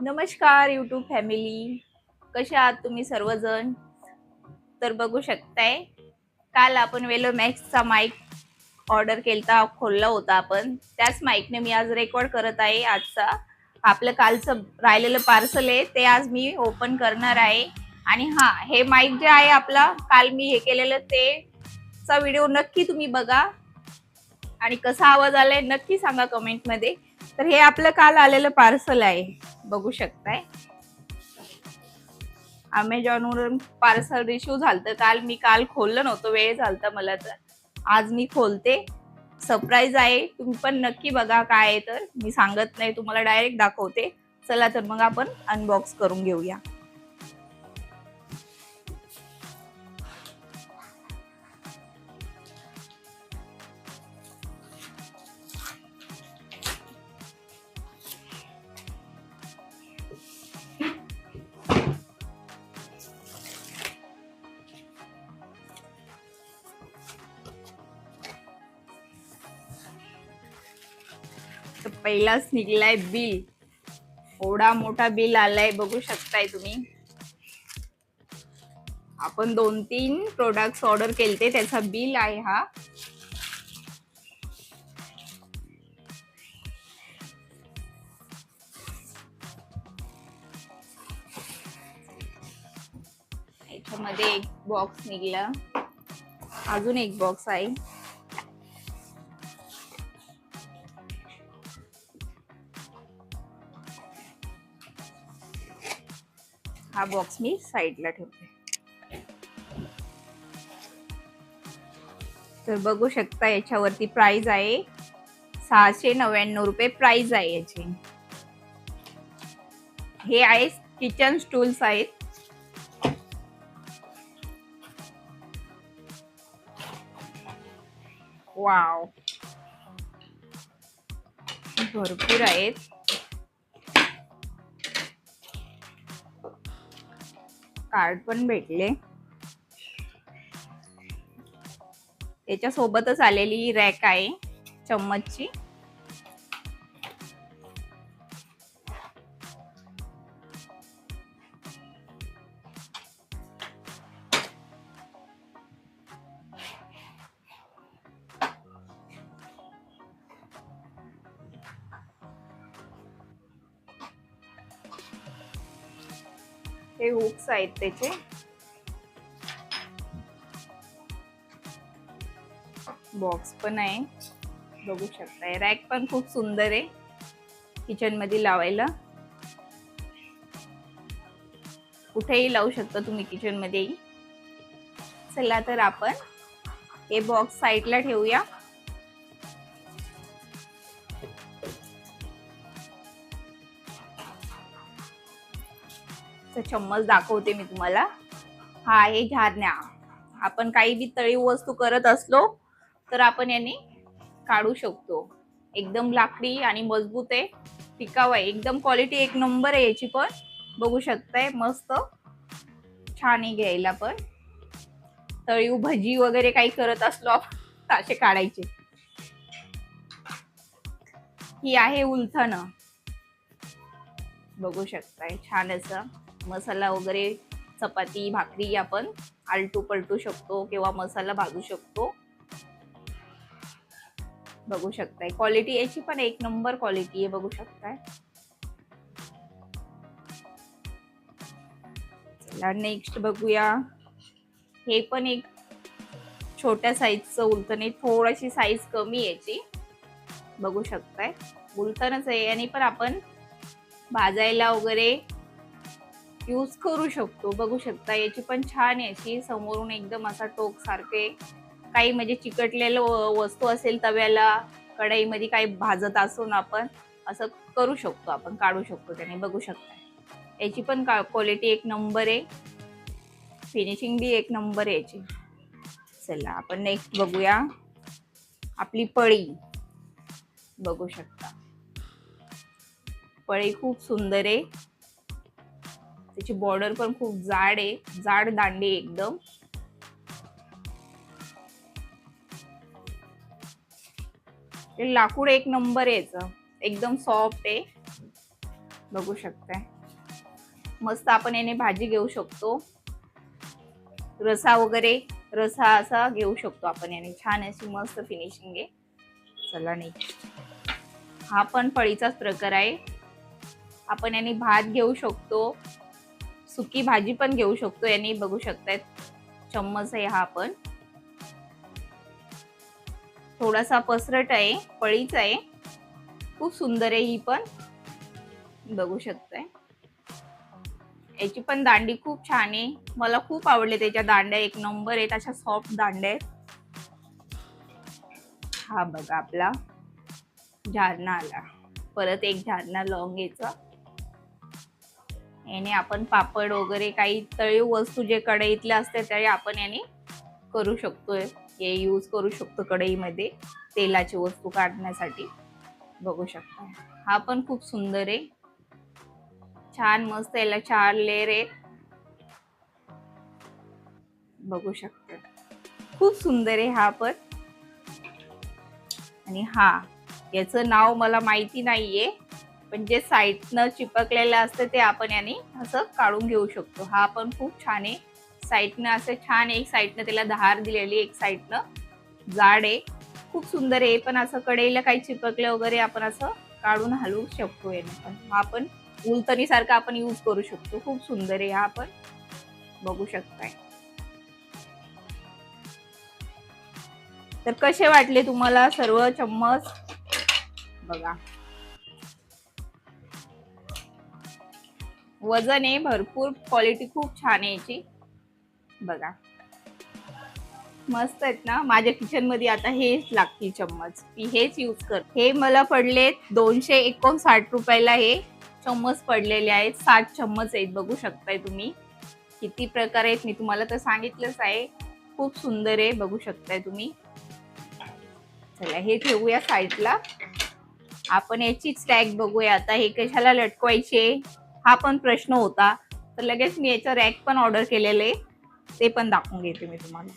नमस्कार YouTube family कशा आहात तुम्ही सर्वजण? तर बघू शकताय काल आपण वेलो मॅक्सचा माईक ऑर्डर केलता खोलला होता आपण. त्याच माईकने मी आज रेकॉर्ड करत आहे आजचा. आपलं कालचं राहिलेलं पार्सल आहे ते आज मी ओपन करणार आहे. आणि हा हे माईक जे आहे आपला काल मी हे केलेलं ते चा व्हिडिओ नक्की तुम्ही बघा. आणि कसा आवाज आलाय नक्की सांगा कमेंटमध्ये तर हे आपलं काल आलेलं पार्सल आहे. बघू शकताय. अमेझॉनवरून पार्सल रिसिव्ह झालं काल मी काल खोललं नव्हतं. वेळ झालता मला तर. आज मी खोलते. सरप्राईज आहे. तुम्ही पण नक्की बघा काय आहे तर. मी सांगत नाही. तुम्हाला डायरेक्ट दाखवते. चला तर मग आपण अनबॉक्स करून घेऊया. पहिलाच निघलाय बिल. एवढा मोठा बिल आलाय बघू शकताय तुम्ही. आपण दोन तीन प्रोडक्ट्स ऑर्डर केलते त्याचा बिल आहे हा. याच्यामध्ये एक बॉक्स निघला. अजून एक बॉक्स आहे. बॉक्स मी साईडला ठेवते. तर बघू शकता याच्यावरती प्राइस आहे. सहाशे नव्याण्णव रुपये प्राइस आहे याची. हे आहे किचन स्टूल्स आहेत. वाव भरपूर आहेत. कार्ड पण भेटले. त्याच्यासोबतच आलेली रॅक आहे चम्मचची. हे हुक्स आहेत त्याचे. बॉक्स पण आहे. बघू शकताय. रॅक पण खूप सुंदर आहे. किचनमध्ये लावायला. कुठेही लावू शकता तुम्ही किचन मध्येही. चला तर आपण हे बॉक्स साईडला ठेवूया. चम्मच दाखवते मी तुम्हाला. हा आहे झारण्या आपण काही बी तळीव वस्तू करत असलो तर आपण याने काढू शकतो. एकदम लाकडी आणि मजबूत आहे. टिकाव आहे. एकदम क्वालिटी एक नंबर आहे याची पण. बघू शकताय मस्त. छान आहे घ्यायला पण. तळीव भजी वगैरे काही करत असलो आपण असे काढायचे. ही आहे उलथन बघू शकताय छान असं. मसाला वगैरे चपाती भाकरी आपण आलटू पलटू शकतो किंवा मसाला भाजू शकतो. बघू शकताय. क्वालिटी याची पण एक नंबर क्वालिटी आहे बघू शकताय. चला नेक्स्ट बघूया. हे पण एक छोट्या साईजचं उलटण थोडीशी साईज कमी याची बघू शकताय. उलतणच आहे. आणि पण आपण भाजायला वगैरे यूज करू शकतो. बघू शकता याची पण छान याची समोरून एकदम असा टोक सारखे काही म्हणजे चिकटलेलं वस्तू असेल तव्याला कढईमध्ये काही भाजत असून आपण असं करू शकतो आपण काढू शकतो त्याने बघू शकता. याची पण का क्वालिटी एक नंबर आहे. फिनिशिंग बी एक नंबर आहे याची. चला आपण नेक्स्ट बघूया. आपली पळी. बघू शकता. पळी खूप सुंदर आहे. त्याची बॉर्डर पण खूप जाड आहे. जाड दांडी एकदम. ते लाकूड एक नंबर आहे एकदम सॉफ्ट आहे. बघू शकताय. मस्त आपण याने भाजी घेऊ शकतो. रसा वगैरे रसा असा घेऊ शकतो आपण याने. छान अशी मस्त फिनिशिंग आहे. चला नाही हा पण फळीचाच प्रकार आहे. आपण याने भात घेऊ शकतो. सुकी भाजी पण घेऊ शकतो याने बघू शकताय चम्मच आहे हा पण. थोडासा पसरट आहे पळीच आहे. खूप सुंदर आहे ही पण. बघू शकताय. याची पण दांडी खूप छान आहे. मला खूप आवडले त्याच्या दांड्या एक नंबर आहेत अशा सॉफ्ट दांड्या आहेत. हा बघा आपला. झारणा आला परत एक झारणा लॉंग याचा. याने आपण पापड वगैरे काही तळीव वस्तू जे कढईतले असते ते आपण याने करू शकतोय. हे यूज करू शकतो कढईमध्ये तेलाची वस्तू काढण्यासाठी. बघू शकता. हा पण खूप सुंदर आहे. छान मस्त याला चार लेअर आहेत. बघू शकता. खूप सुंदर आहे हा पण. आणि हा याचं नाव मला माहिती नाहीये. पण जे साईडनं चिपकलेलं असतं ते आपण याने असं काढून घेऊ शकतो. हा पण खूप छान आहे. साईडनं असं छान एक साईडनं त्याला धार दिलेली एक साईडनं जाड आहे. खूप सुंदर आहे. पण असं कडेला काही चिपकले वगैरे आपण असं काढून हलवू शकतो याने पण. हा पण उलतनी सारखा आपण यूज करू शकतो. खूप सुंदर आहे. हा आपण बघू शकताय. तर कसे वाटले तुम्हाला सर्व चम्मच? बघा. वजन आहे भरपूर क्वालिटी खूप छान आहे याची. बघा. मस्त आहेत ना? माझ्या किचनमध्ये आता हेच लागतील चम्मच. मी हेच यूज कर हे मला पडले दोनशे एकोणसाठ रुपयाला हे चम्मच पडलेले आहेत. सात चम्मच आहेत बघू शकताय तुम्ही. किती प्रकार आहेत मी तुम्हाला तर सांगितलंच आहे. खूप सुंदर आहे बघू शकताय तुम्ही. चला हे ठेवूया साईडला आपण याचीच टॅग बघूया. आता हे कशाला लटकवायचे? हा पण प्रश्न होता. तर लगेच मी याचं रॅक पण ऑर्डर केलेलं. आहे ते पण दाखवून घेते मी तुम्हाला.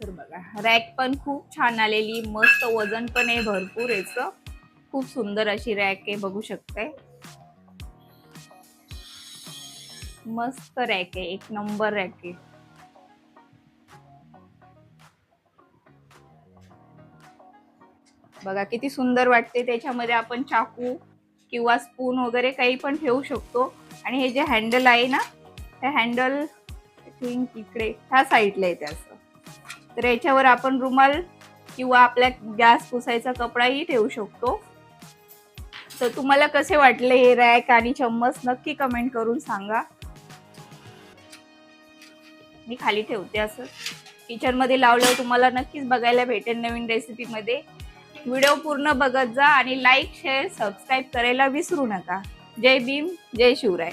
तर बघा रॅक पण खूप छान आलेली. मस्त वजन पण आहे भरपूर याचं. खूप सुंदर अशी रॅक आहे बघू शकते मस्त रॅक आहे एक नंबर रॅक आहे. बघा किती सुंदर वाटते. त्याच्यामध्ये आपण चाकू किंवा स्पून वगैरे काही पण ठेवू शकतो. आणि हे जे हँडल आहे ना हे हँडल थिंक इकडे ह्या साईडला येते असं. तर याच्यावर आपण रुमाल किंवा आपल्या गॅस पुसायचा कपडाही ठेवू शकतो. तर तुम्हाला कसे वाटले हे रॅक आणि चम्मच नक्की कमेंट करून सांगा. मी खाली ठेवते असं. किचनमध्ये लावल्यावर तुम्हाला नक्कीच बघायला भेटेल नवीन रेसिपीमध्ये व्हिडिओ पूर्ण बघत जा आणि लाईक शेअर सबस्क्राईब करायला विसरू नका. जय भीम जय शिवराय.